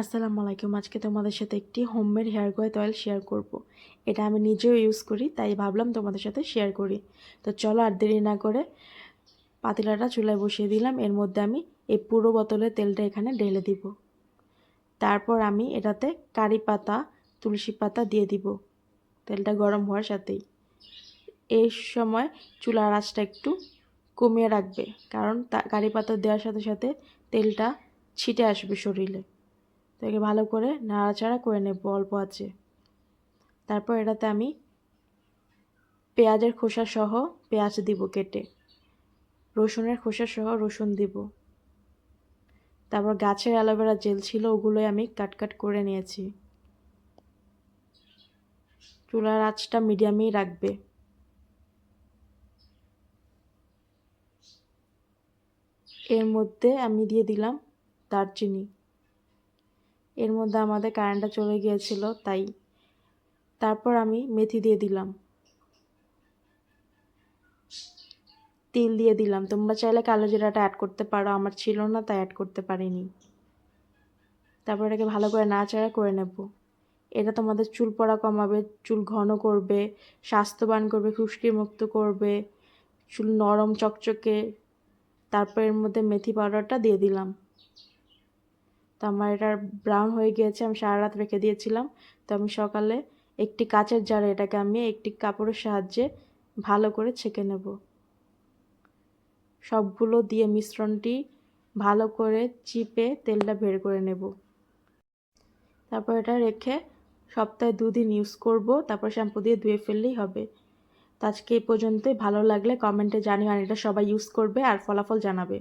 আসসালামু আলাইকুম। আজকে তোমাদের সাথে একটি homemade hair growth oil share করব। এটা আমি নিজেও ইউজ করি, তাই ভাবলাম তোমাদের সাথে শেয়ার করি। তো চলো আর দেরি না করে পাতিলাটা চুলায় বসিয়ে দিলাম। এর মধ্যে আমি এই পুরো বোতলের তেলটা এখানে ঢেলে দিব। তারপর আমি এটাতে কারি পাতা, তুলসী পাতা দিয়ে দিব। তেলটা গরম হওয়ার সাথেই। এই সময় চুলার আঁচটা একটু কমিয়ে রাখবে, কারণ কারি পাতা দেওয়ার সাথে সাথে তেলটা ছিটে আসবে শরীরে। তাকে ভালো করে নাড়াচাড়া করে নেব অল্প আছে তারপর এটাতে আমি পেঁয়াজের খোসা সহ পেঁয়াজ দিব কেটে। রসুনের খোসা সহ রসুন দিব। তারপর গাছের অ্যালোভেরা জেল ছিল, ওগুলোই আমি কাট কাট করে নিয়েছি। চুলার আঁচটা মিডিয়ামেই রাখবে। এর মধ্যে আমি দিয়ে দিলাম দারচিনি। এর মধ্যে আমাদের কারেন্টটা চলে গিয়েছিল, তাই তারপর আমি মেথি দিয়ে দিলাম। তিল দিয়ে দিলাম। তোমরা চাইলে কালো জিরাটা অ্যাড করতে পারো, আমার ছিল না, তাই অ্যাড করতে পারিনি। তারপর এটাকে ভালো করে নাড়াচাড়া করে নেব। এটা তোমাদের চুল পড়া কমাবে, চুল ঘন করবে, স্বাস্থ্যবান করবে খুশকি মুক্ত করবে, চুল নরম, চকচকে। তারপর এর মধ্যে মেথি পাউডারটা দিয়ে দিলাম। আমার এটা ব্রাউন হয়ে গিয়েছে, আমি সারা রাত রেখে দিয়েছিলাম। তো আমি সকালে একটি কাচের জারে এটাকে আমি একটি কাপড়ের সাহায্যে ভালো করে ছেঁকে নেব। সবগুলো দিয়ে মিশ্রণটি ভালো করে চিপে তেলটা বের করে নেব। তারপর এটা রেখে সপ্তাহে দুদিন ইউজ করব, তারপর শ্যাম্পু দিয়ে ধুয়ে ফেললেই হবে। তো আজকে এই পর্যন্তই, ভালো লাগলে কমেন্টে জানিও আর এটা সবাই ইউজ করবে আর ফলাফল জানাবে।